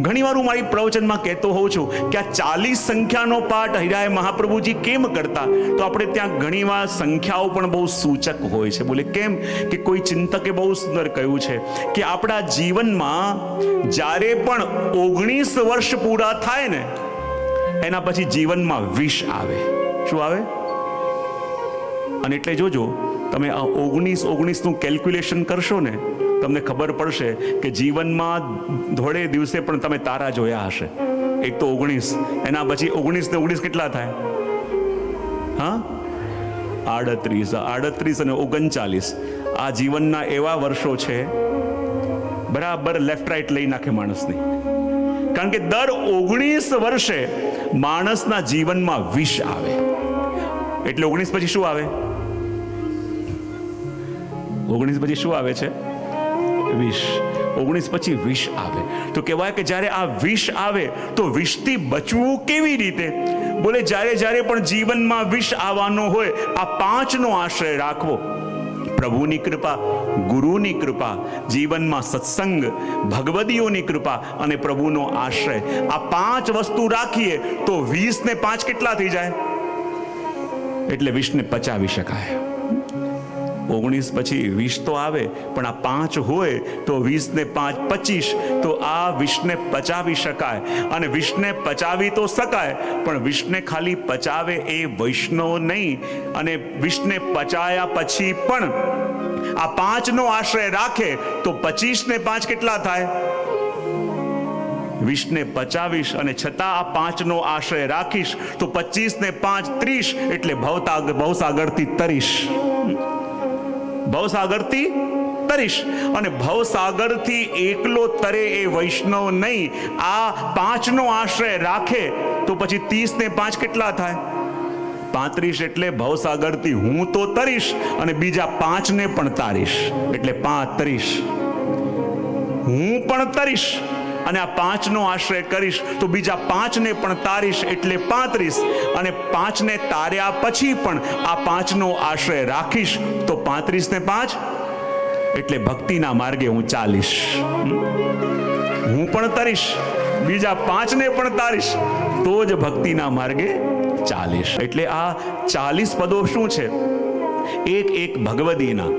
ઘણીવાર હું મારી પ્રવચનમાં કહેતો હોઉં છું કે આ ચાલીસ સંખ્યાનો પાઠ હૈરાય મહાપ્રભુજી કેમ કરતા? તો આપણે ત્યાં ઘણીવાર સંખ્યાઓ પણ બહુ સૂચક હોય છે. બોલે કેમ? કે કોઈ ચિંતકે બહુ સુંદર કહ્યું છે કે આપણા જીવનમાં જ્યારે પણ ઓગણીસ વર્ષ પૂરા થાય ને, એના પછી જીવનમાં વિષ આવે. શું આવે? અને એટલે જોજો તમે આ ઓગણીસ ઓગણીસનું કેલ્ક્યુલેશન કરશો ને, તમને ખબર પડશે કે જીવનમાં ધોળે દિવસે પણ તમે તારા જોયા હશે. એક તો ઓગણીસ, એના પછી ઓગણીસ ને ઓગણીસ કેટલા થાય? હા? આડત્રીસ આડત્રીસ અને ઓગણચાલીસ. આ જીવનના એવા વર્ષો છે, બરાબર લેફ્ટ રાઈટ લઈ નાખે માણસની. કારણ કે દર ઓગણીસ વર્ષે માણસના જીવનમાં વિષ આવે. એટલે ઓગણીસ પછી શું આવે? ઓગણીસ પછી શું આવે છે? વિષ ઓગણીસ પછી વિષ આવે. તો કહેવાય કે જ્યારે આ વિષ આવે, તો વિષથી બચવું કેવી રીતે? બોલે, જ્યારે જ્યારે પણ જીવનમાં વિષ આવવાનો હોય, આ પાંચનો આશ્રય રાખવો. પ્રભુની કૃપા, ગુરુની કૃપા, જીવનમાં સત્સંગ, ભગવદીઓની કૃપા અને પ્રભુનો આશ્રય. આ પાંચ વસ્તુ રાખીએ, તો વીસ ને પાંચ કેટલા થઈ જાય? એટલે વિષને પચાવી શકાય. ઓગણીસ પછી વીસ તો આવે, પણ આ પાંચ હોય તો વીસ ને પાંચ પચીસ, તો આ વિષને પચાવી શકાય. અને વિષને પચાવી તો શકાય, પણ વિષને ખાલી પચાવે એ વૈષ્ણવ નહીં. અને વિષને પચાયા પછી પણ આ પાંચનો આશ્રય રાખે, તો પચીસ ને પાંચ કેટલા થાય? વીસને પચાવીશ અને છતાં આ પાંચનો આશ્રય રાખીશ, તો પચીસ ને પાંચ ત્રીસ, એટલે ભવતા ભવસાગરથી તરીશ. ભવસાગરથી તરીશ. અને ભવસાગરથી એકલો તરે એ વૈષ્ણવ નહીં. આ પાંચનો આશ્રય રાખે તો પછી ત્રીસ ને પાંચ કેટલા થાય? પાંત્રીસ એટલે ભવસાગરથી હું તો તરીશ અને બીજા પાંચને પણ તારીશ. એટલે પાંત્રીસ. હું પણ તરીશ. અને આ પાંચનો આશ્રય કરીશ તો બીજા પાંચને પણ તારીશ એટલે પાંત્રીસ. અને પાંચને તાર્યા પછી પણ આ પાંચનો આશ્રય રાખીશ તો પાંત્રીસને પાંચ એટલે ભક્તિના માર્ગે હું ચાલીશ. હું પણ તરીશ, બીજા પાંચને પણ તારીશ, તો જ ભક્તિના માર્ગે ચાલીશ. એટલે આ ચાલીસ પદો શું છે? એક એક ભગવદીના.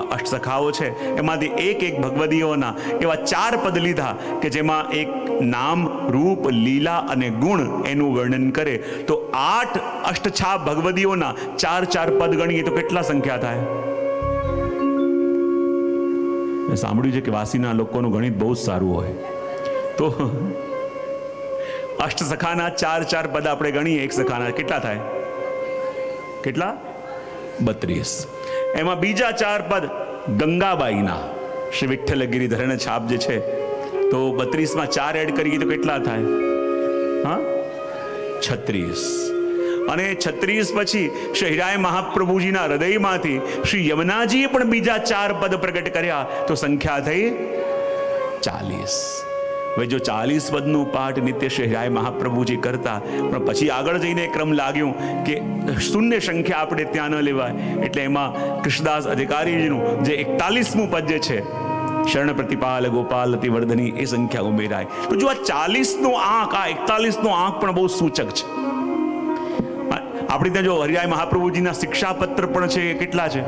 અષ્ટસખાઓ છે. એમાંથી એક એક ભગવદીઓના એવા ચાર પદ લીધા કે જેમાં એક નામ, રૂપ, લીલા અને ગુણ એનું વર્ણન કરે. તો આઠ અષ્ટછાપ ભગવદીઓના ચાર ચાર પદ ગણીએ તો કેટલા સંખ્યા થાય? મેં સાંભળ્યું છે કે વાસીના લોકોનું ગણિત બહુ જ સારું હોય. તો અષ્ટસખાના ચાર ચાર પદ આપણે ગણીએ, એક સખાના કેટલા થાય? કેટલા? બત્રીસ. એમાં બીજા ચાર પદ ગંગાબાઈના. શ્રી વિઠ્ઠલ ગિરિધરણ છાપ જે છે, તો બત્રીસમાં ચાર એડ કરીએ તો કેટલા થાય? હા? છત્રીસ. અને છત્રીસ પછી શ્રી હિરાય મહાપ્રભુજીના હૃદયમાંથી શ્રી યમુનાજીએ પણ બીજા ચાર પદ પ્રગટ કર્યા, તો સંખ્યા થઈ ચાલીસ. હવે જો ચાલીસ પદનું પાઠ નિત્ય શહેરાય મહાપ્રભુજી કરતા, પણ પછી આગળ જઈને ક્રમ લાગ્યું કે શૂન્ય સંખ્યા આપણે ત્યાં ન લેવાય, એટલે એમાં કૃષ્ણદાસ અધિકારીજીનું જે એકતાલીસમું પદ જે છે શરણ પ્રતિપાલ ગોપાલ, અતિવર્ધની, એ સંખ્યા ઉમેરાય. તો જો આ ચાલીસનો આંક, આ એકતાલીસનો આંક પણ બહુ સૂચક છે. આપણે ત્યાં જો હરિયાય મહાપ્રભુજીના શિક્ષાપત્ર પણ છે, એ કેટલા છે?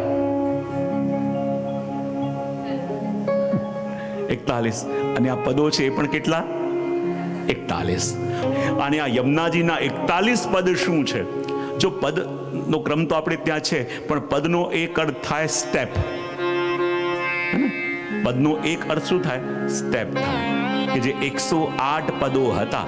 એકતાલીસ. અને આ પદો છે એ પણ કેટલા? એકતાલીસ. અને આ યમુનાજીના એકતાલીસ પદ શું છે? જો પદનો ક્રમ તો આપણે ત્યાં છે, પણ પદનો એક અર્થ થાય સ્ટેપ પદનો એક અર્થ શું થાય? સ્ટેપ થાય. કે જે એકસો આઠ પદો હતા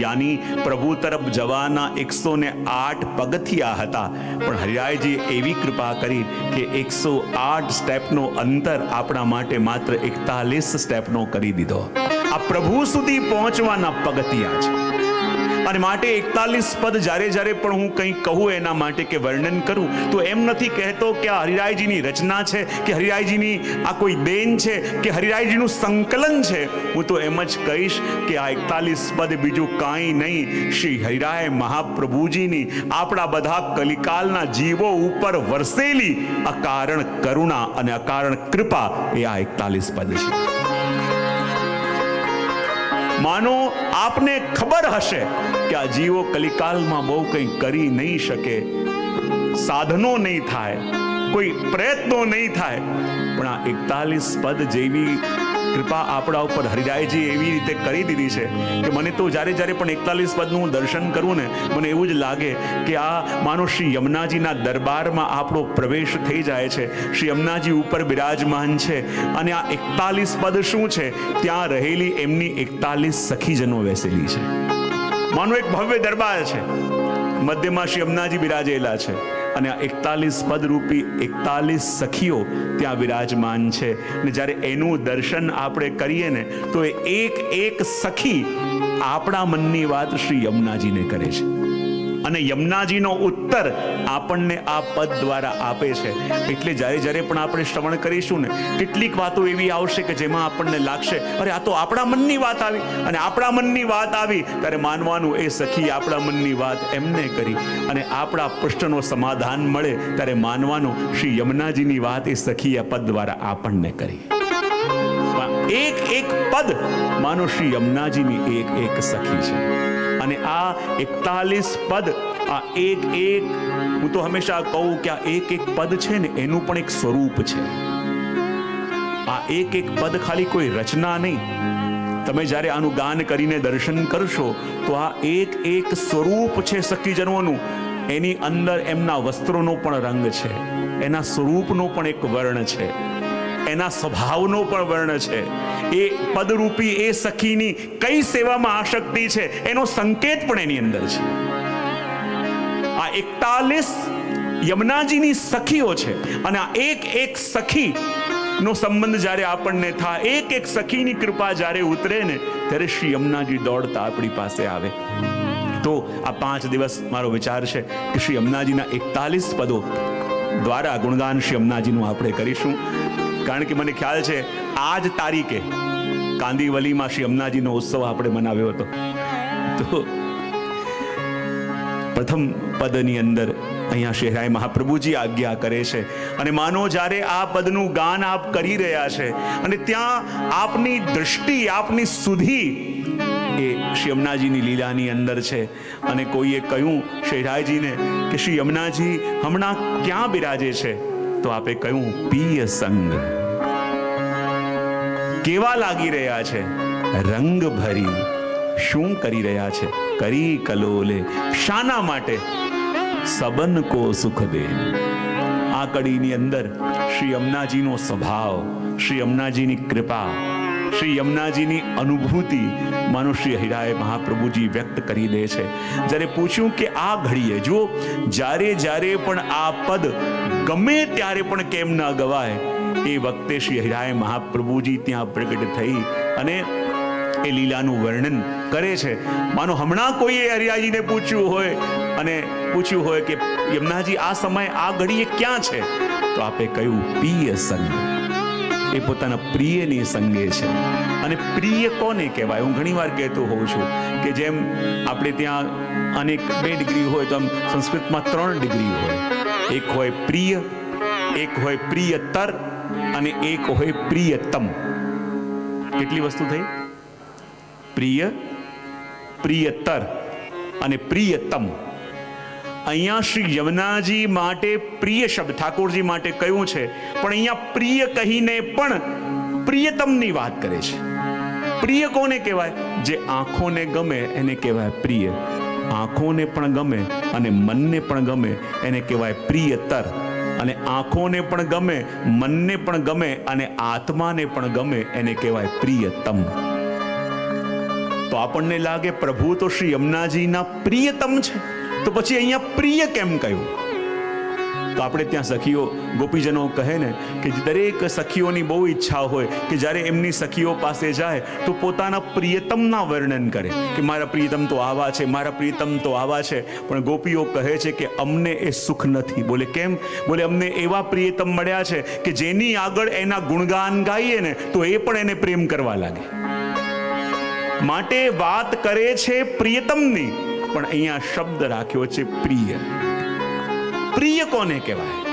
યાની પ્રભુ તરફ જવાના એકસો ને આઠ પગથિયા હતા. પણ હરિરાયજી એવી કૃપા કરી કે એકસો આઠ સ્ટેપનો અંતર આપણા માટે માત્ર એકતાલીસ સ્ટેપનો કરી દીધો. આ પ્રભુ સુધી પહોંચવાના પગથિયા છે. અને માટે એકતાલીસ પદ જ્યારે જ્યારે પણ હું કંઈ કહું એના માટે કે વર્ણન કરું, તો એમ નથી કહેતો કે આ હરિરાયજીની રચના છે, કે હરિરાયજીની આ કોઈ દેન છે, કે હરિરાયજીનું સંકલન છે. હું તો એમ જ કહીશ કે આ એકતાલીસ પદ બીજું કાંઈ નહીં. શ્રી હરિરાય મહાપ્રભુજીની આપણા બધા કલિકાલના જીવો ઉપર વરસેલી અકારણ કરુણા અને અકારણ કૃપા એ આ એકતાલીસ પદ છે. માનો, આપને ખબર હશે કે આ જીવો કલિકાલમાં બહુ કંઈ કરી નહીં શકે. સાધનો નહીં થાય, કોઈ પ્રયત્નો નહીં થાય. પણ આ એકતાલીસ પદ જેવી કૃપા આપણા ઉપર હરિરાયજી એવી રીતે કરી દીધી છે કે મને તો જ્યારે જ્યારે પણ એકતાલીસ પદનું હું દર્શન કરું ને, મને એવું જ લાગે કે આ માનો શ્રી યમુનાજીના દરબારમાં આપણો પ્રવેશ થઈ જાય છે. શ્રી યમુનાજી ઉપર બિરાજમાન છે અને આ એકતાલીસ પદ શું છે? ત્યાં રહેલી એમની એકતાલીસ સખીજનો બેસેલી છે. માનો એક ભવ્ય દરબાર છે. મધ્યમાં શ્રી યમુનાજી બિરાજેલા છે. અને આ એકતાલીસ પદરૂપી એકતાલીસ સખીઓ ત્યાં વિરાજમાન છે. ને જ્યારે એનું દર્શન આપણે કરીએ ને, તો એ એક એક સખી આપણા મનની વાત શ્રી યમુનાજીને કરે છે. અને યમુનાજીનો ઉત્તર આપણને આ પદ દ્વારા આપે છે. એટલે જ્યારે જ્યારે પણ આપણે શ્રવણ કરીશું ને, કેટલીક વાતો એવી આવશે કે જેમાં આપણને લાગશે, અરે, આ તો આપણા મનની વાત આવી. અને આપણા મનની વાત આવી, ત્યારે માનવાનું એ, સખી, આપણા મનની વાત એમને કરી. અને આપણા પ્રશ્નનો સમાધાન મળે, ત્યારે માનવાનું, શ્રી યમુનાજીની વાત એ સખી આ પદ દ્વારા આપણને કરી. એક એક પદ, માનો શ્રી યમુનાજીની એક એક સખી છે. અને આ એકતાલીસ પદ, આ એક એક, હું તો હંમેશા કહું કે આ એક એક પદ છે ને, એનું પણ એક સ્વરૂપ છે. આ એક એક પદ ખાલી કોઈ રચના નહીં. તમે જ્યારે આનું ગાન કરીને દર્શન કરશો, તો આ એક એક સ્વરૂપ છે સખીજનોનું. એની અંદર એમના વસ્ત્રોનો પણ રંગ છે. એના સ્વરૂપનો પણ એક વર્ણ છે. એના સ્વભાવનો પણ વર્ણ છે. એ પદરૂપી, એ સખીની કઈ સેવામાં આશક્તિ છે, એનો સંકેત પણ એની અંદર છે. આ એકતાલીસ યમુનાજીની સખીઓ છે અને આ એક એક સખી નો સંબંધ જ્યારે આપણને થાય, એક એક સખીની કૃપા જ્યારે ઉતરે ને, ત્યારે શ્રી યમુનાજી દોડતા આપણી પાસે આવે. તો આ પાંચ દિવસ મારો વિચાર છે કે શ્રી યમુનાજીના એકતાલીસ પદો દ્વારા ગુણગાન શ્રી યમુનાજીનું આપણે કરીશું. કારણ કે મને ખ્યાલ છે આ તારીખે કાંદીવલીમાં શ્રી અમનાજીનો ઉત્સવ આપણે મનાવ્યો હતો. તો પ્રથમ પદની અંદર અહીંયા શહેરાય મહાપ્રભુજી આજ્ઞા કરે છે. અને માનો જ્યારે આ પદનું ગાન આપ કરી રહ્યા છે, અને ત્યાં આપની દ્રષ્ટિ, આપની સુધી એ શ્રી યમુનાજીની લીલાની અંદર છે. અને કોઈએ કહ્યું શહેરાયજીને કે શ્રી યમુનાજી હમણાં ક્યાં બિરાજે છે? તો આપે કહ્યું પિય સંગ, કેવા લાગી રહ્યા છે? રંગ ભરી, શું કરી રહ્યા છે? કરી કલોલે, શાના માટે સબન કો સુખ દે. આ કડીની અંદર શ્રી અમનાજીનો સ્વભાવ, શ્રી અમનાજીની કૃપા શ્રી યમુનાજીની અનુભૂતિ માનો શ્રી હિરાએ મહાપ્રભુજી વ્યક્ત કરી દે છે. જ્યારે પૂછ્યું કે આ ઘડીએ જો જ્યારે જ્યારે પણ આ પદ ગમે ત્યારે પણ કેમ ન ગવાય, એ વખતે શ્રી હિરાએ મહાપ્રભુજી ત્યાં પ્રગટ થઈ અને એ લીલાનું વર્ણન કરે છે. માનો, હમણાં કોઈએ હરિયાજીને પૂછ્યું હોય અને પૂછ્યું હોય કે, યમુનાજી, આ સમય, આ ઘડીએ ક્યાં છે? તો આપે કહ્યું, પિય સંગ એ પોતાના પ્રિયની સંગે છે. અને પ્રિય કોને કહેવાય? હું ઘણીવાર કહેતો હોઉં છું કે જેમ આપણે ત્યાં અનેક બે ડિગ્રી હોય તો આમ સંસ્કૃતમાં ત્રણ ડિગ્રી હોય. એક હોય પ્રિય, એક હોય પ્રિયતર અને એક હોય પ્રિયતમ. કેટલી વસ્તુ થઈ? પ્રિય, પ્રિયતર અને પ્રિયતમ. અહીંયા શ્રી યમુનાજી માટે પ્રિય શબ્દ, ઠાકોરજી માટે કયું છે? પણ અહીંયા પ્રિય કહીને પણ પ્રિયતમની વાત કરે છે. પ્રિય કોને કહેવાય? જે આંખોને ગમે એને કહેવાય પ્રિય. આંખોને પણ ગમે અને મનને પણ ગમે એને કહેવાય પ્રિયતર. અને આંખોને પણ ગમે, મનને પણ ગમે અને આત્માને પણ ગમે એને કહેવાય પ્રિયતમ. તો આપણને લાગે પ્રભુ તો શ્રી યમુનાજીના પ્રિયતમ છે. તો પછી અહીંયા પ્રિય કેમ કહ્યું તો આપણે ત્યાં સખીઓ, ગોપીજનો કહે ને કે દરેક સખીઓની બહુ ઈચ્છા હોય કે જ્યારે એમની સખીઓ પાસે જાય તો પોતાના પ્રિયતમના વર્ણન કરે કે મારા પ્રિયતમ તો આવા છે, મારા પ્રિયતમ તો આવા છે. પણ ગોપીઓ કહે છે કે અમને એ સુખ નથી. બોલે કેમ? બોલે અમને એવા પ્રિયતમ મળ્યા છે કે જેની આગળ એના ગુણગાન ગાઈએ ને તો એ પણ એને પ્રેમ કરવા લાગે. માટે વાત કરે છે પ્રિયતમની. પણ અહીંયા શબ્દ રાખ્યો છે પ્રિય. પ્રિય કોને કહેવાય?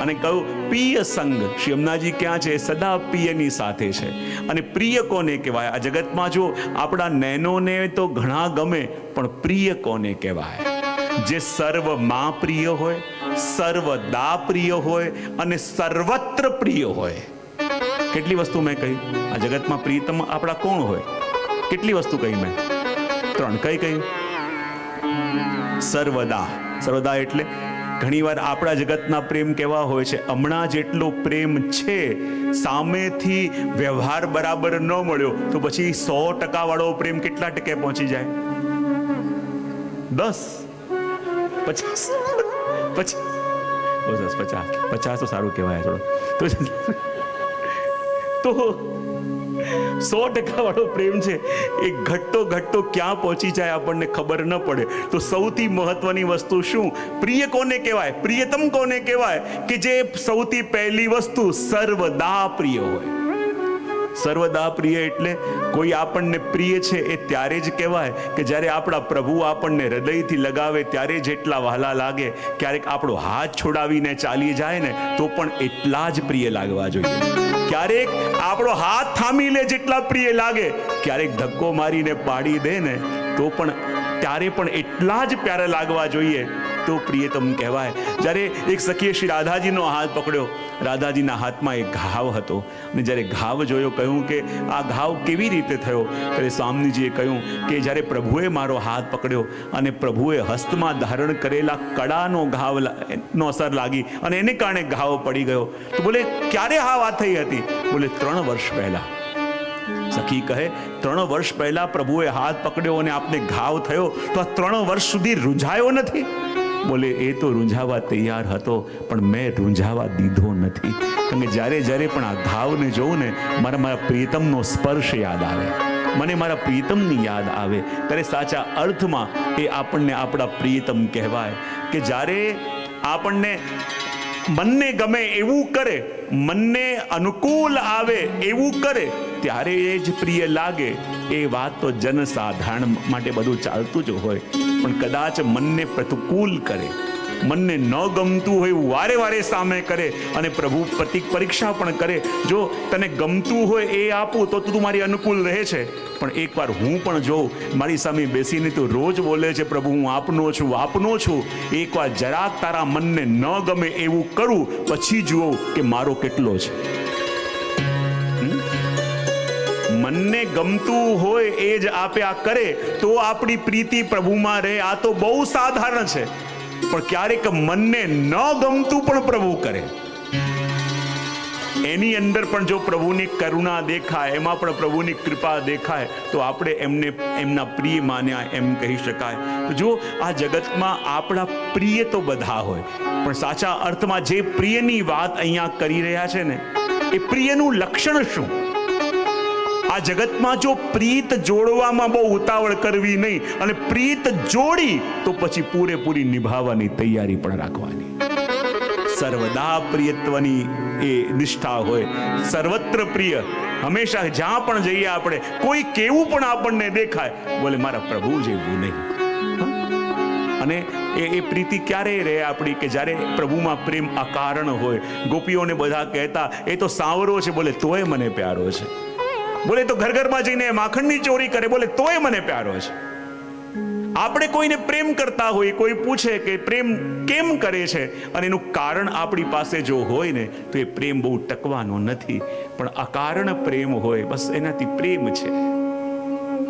અને કહ્યું પ્રિય સંગ. શ્રી અમનાજી ક્યાં છે? સદા પ્રિયની સાથે છે. અને પ્રિય કોને કહેવાય? આ જગતમાં જો આપણા નયનોને તો ઘણા ગમે, પણ પ્રિય કોને કહેવાય? જે સર્વમાં પ્રિય હોય, સર્વદા પ્રિય હોય, અને સર્વત્ર પ્રિય હોય. કેટલી વસ્તુ મેં કહી? આ જગતમાં પ્રિયતમ આપણા કોણ હોય? કેટલી વસ્તુ કહી મેં? ત્રણ કઈ કઈ સર્વદા. સર્વદા એટલે ઘણીવાર આપણા જગતના પ્રેમ કેવા હોય છે? હમણાં જેટલો પ્રેમ છે, સામેથી વ્યવહાર બરાબર ન મળ્યો, તો પછી સો ટકા વાળો પ્રેમ કેટલા ટકે પહોંચી જાય? દસ? પચાસ? પછી પચાસ પચાસ. તો સારું કહેવાય થોડું. તો સો ટકા વાળો પ્રેમ છે, એ ઘટતો ઘટતો ક્યાં પહોંચી જાય આપણને ખબર ન પડે. તો સૌથી મહત્વની વસ્તુ શું? પ્રિય કોને કહેવાય? પ્રિયતમ કોને કહેવાય? કે જે સૌથી પહેલી વસ્તુ સર્વદા પ્રિય હોય. સર્વદા પ્રિય એટલે કોઈ આપણને પ્રિય છે એ ત્યારે જ કહેવાય કે જ્યારે આપણા પ્રભુ આપણને હૃદયથી લગાવે ત્યારે જ એટલા વહાલા લાગે, ક્યારેક આપણો હાથ છોડાવીને ચાલી જાય ને, તો પણ એટલા જ પ્રિય લાગવા જોઈએ. ક્યારેક આપણો હાથ થામી લે જેટલા પ્રિય લાગે, ક્યારેક ધક્કો મારીને પાડી દે ને, તો પણ ત્યારે પણ એટલા જ પ્યારા લાગવા જોઈએ. તો પ્રિયતમ કહેવાય. જ્યારે એક સખીએ શ્રી રાધાજીનો હાથ પકડ્યો, રાધાજીના હાથમાં એક ઘાવ હતો. અને જ્યારે ઘાવ જોયો, કહ્યું કે આ ઘાવ કેવી રીતે થયો? ત્યારે સ્વામીજીએ કહ્યું કે જ્યારે પ્રભુએ મારો હાથ પકડ્યો અને પ્રભુએ હસ્તમાં ધારણ કરેલા કડાનો ઘાવ નો અસર લાગી અને એને કારણે ઘાવ પડી ગયો. તો બોલે, ક્યારે આ વાત થઈ હતી? બોલે, ત્રણ વર્ષ પહેલા. સખી કહે, ત્રણ વર્ષ પહેલા પ્રભુએ હાથ પકડ્યો અને આપને ઘાવ થયો, તો આ ત્રણ વર્ષ સુધી રૂઝાયો નથી. બોલે, એ તો રૂંઝાવા તૈયાર હતો, પણ મેં રૂંઝાવા દીધો નથી. કે જ્યારે જ્યારે પણ આ ઘાવને જોઉં ને, મારા મારા પ્રીતમનો સ્પર્શ યાદ આવે. મને મારા પ્રીતમની યાદ આવે. ત્યારે સાચા અર્થમાં એ આપણને આપણા પ્રિયતમ કહેવાય કે જ્યારે આપણને મનને ગમે એવું કરે, મનને અનુકૂળ આવે એવું કરે, ત્યારે એ જ પ્રિય લાગે. એ વાત તો જનસાધારણ માટે બધું ચાલતું જ હોય. પણ કદાચ મનને પ્રતિકૂળ કરે. મનને ન ગમતું હોય એવું વારે વારે સામે કરે અને પ્રભુ પ્રતિક પરીક્ષા પણ કરે. જો તને ગમતું હોય એ આપું તો તું મારી અનુકૂળ રહે છે. પણ એકવાર હું પણ જોઉં, મારી સામે બેસીને તું રોજ બોલે છે, પ્રભુ, હું આપનો છું આપનો છું. એકવાર જરાક તારા મનને ન ગમે એવું કરું, પછી જુઓ કે મારો કેટલો છે. મનને ગમતું હોય એ જ આપ્યા કરે, તો આપણી પ્રીતિ પ્રભુમાં રહે. આ તો બહુ સાધારણ છે. પણ ક્યારેક મનને ન ગમતું પણ પ્રભુ કરે. એની અંદર પણ જો પ્રભુની કરુણા દેખાય, એમાં પણ પ્રભુની કૃપા દેખાય, તો આપણે એમને, એમના પ્રિય માન્યા એમ કહી શકાય. જો આ જગતમાં આપણા પ્રિય તો બધા હોય, પણ સાચા અર્થમાં જે પ્રિયની વાત અહીંયા કરી રહ્યા છે ને, એ પ્રિયનું લક્ષણ શું? આ જગતમાં જો પ્રીત જોડવામાં બહુ ઉતાવળ કરવી નહીં અને પ્રીત જોડી, તો પછી પૂરેપૂરી નિભાવવાની તૈયારી પણ રાખવાની. સર્વદા પ્રિયત્વની એ નિષ્ઠા હોય. સર્વત્ર પ્રિય. હંમેશા જ્યાં પણ જઈએ આપણે, કોઈ કેવું પણ આપણને દેખાય, બોલે મારા પ્રભુ જેવું નહીં. અને એ એ પ્રીતિ ક્યારે રહે આપણી કે જ્યારે પ્રભુમાં પ્રેમ અકારણ હોય. ગોપીઓને બધા કહેતા, એ તો સાવરો છે. બોલે, તોય મને પ્યારો છે. બોલે, તો ઘર ઘરમાં જઈને માખણની ચોરી કરે. બોલે, તોય મને પ્યારો છે. આપણે કોઈને પ્રેમ કરતા હોય, કોઈ પૂછે કે પ્રેમ કેમ કરે છે, અને એનું કારણ આપણી પાસે જો હોય ને, તો એ પ્રેમ બહુ ટકવાનો નથી. પણ અકારણ પ્રેમ હોય, બસ એનાથી પ્રેમ છે.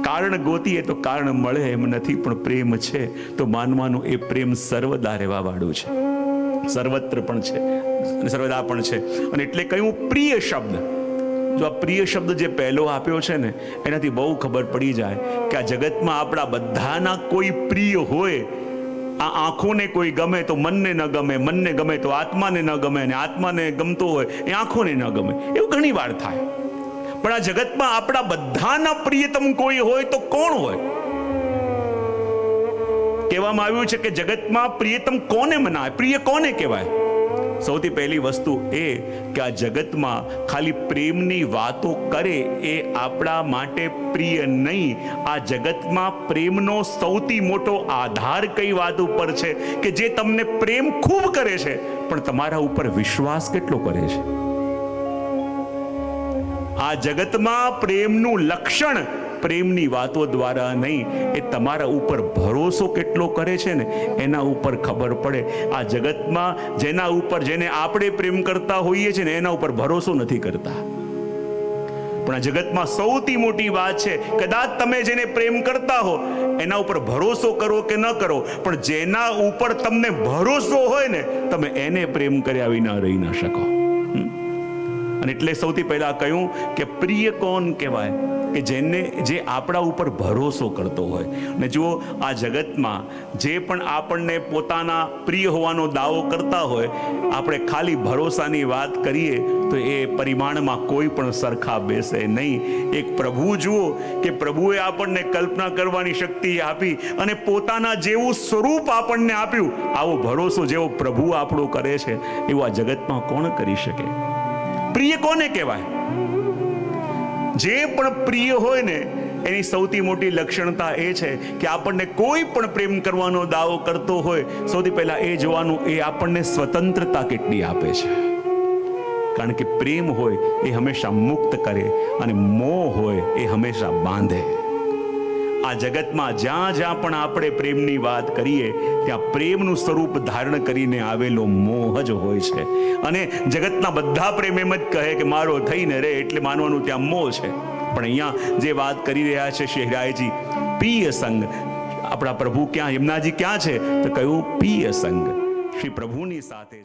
કારણ ગોતીએ તો કારણ મળે એમ નથી, પણ પ્રેમ છે. તો માનવાનું એ પ્રેમ સર્વદા રહેવા વાળું છે. સર્વત્ર પણ છે સર્વદા પણ છે. અને એટલે કહ્યું પ્રિય શબ્દ જો આ પ્રિય શબ્દ જે પહેલો આપ્યો છે ને, એનાથી બહુ ખબર પડી જાય કે આ જગતમાં આપણા બધાના કોઈ પ્રિય હોય, આ આંખોને કોઈ ગમે તો મનને ન ગમે, મનને ગમે તો આત્માને ન ગમે અને આત્માને ગમતો હોય એ આંખોને ન ગમે. એવું ઘણી વાર થાય. પણ આ જગતમાં આપણા બધાના પ્રિયતમ કોઈ હોય તો કોણ હોય? કહેવામાં આવ્યું છે કે જગતમાં પ્રિયતમ કોને મનાય? પ્રિય કોને કહેવાય? સૌથી પહેલી વસ્તુ એ કે આ જગતમાં ખાલી પ્રેમની વાતો કરે એ આપણા માટે પ્રિય નહીં. આ જગતમાં પ્રેમનો સૌથી મોટો આધાર કઈ વાત ઉપર છે કે જે તમને પ્રેમ ખૂબ કરે છે, પણ તમારા ઉપર વિશ્વાસ કેટલો કરે છે? આ જગતમાં પ્રેમનું લક્ષણ પ્રેમની વાતો દ્વારા નહીં, એ તમારા ઉપર ભરોસો કેટલો કરે છે ને, એના ઉપર ખબર પડે આ જગતમાં જેના ઉપર જેને આપણે પ્રેમ કરતા હોઈએ છીએ ને, એના ઉપર ભરોસો નથી કરતા પણ આ જગતમાં સૌથી મોટી વાત છે, કદાચ તમે જેને પ્રેમ કરતા હો, એના ઉપર ભરોસો કરો કે ન કરો, પણ જેના ઉપર તમને ભરોસો હોય ને, તમે એને પ્રેમ કર્યા વિના રહી ન શકો? અને એટલે સૌથી પહેલા કહ્યું કે પ્રિય કોણ કહેવાય? કે જેને જે આપણા ઉપર ભરોસો કરતો હોય. ને જુઓ, આ જગતમાં જે પણ આપણને પોતાના પ્રિય હોવાનો દાવો કરતા હોય, આપણે ખાલી ભરોસાની વાત કરીએ, તો એ પરિમાણમાં કોઈ પણ સરખા બેસે નહીં. એક પ્રભુ જુઓ કે પ્રભુએ આપણને કલ્પના કરવાની શક્તિ આપી અને પોતાના જેવું સ્વરૂપ આપણને આપ્યું. આવો ભરોસો જેવો પ્રભુ આપણો કરે છે, એવું આ જગતમાં કોણ કરી શકે? પ્રિય કોને કહેવાય? જે પણ પ્રિય હોય ને, એની સૌથી મોટી લક્ષણતા એ છે કે આપણને કોઈ પણ પ્રેમ કરવાનો દાવો કરતો હોય, સૌથી પહેલા એ જોવાનું, એ આપણને સ્વતંત્રતા કેટલી આપે છે. કારણ કે પ્રેમ હોય એ હંમેશા મુક્ત કરે અને મોહ હોય એ હંમેશા બાંધે. આ જગતમાં જ્યાં જ્યાં પણ આપણે પ્રેમની વાત કરીએ, ત્યાં પ્રેમનું સ્વરૂપ ધારણ કરીને આવેલો મોહ જ હોય છે. અને જગતના બધા પ્રેમ એમ જ કહે કે મારો થઈને રે એટલે માનવાનું ત્યાં મોહ છે. પણ અહીંયા જે વાત કરી રહ્યા છે શેહરાયજી, પિય સંગ. આપણા પ્રભુ ક્યાં, યમનાજી ક્યાં છે? તો કહ્યું, પિય સંગ. શ્રી પ્રભુની સાથે છે.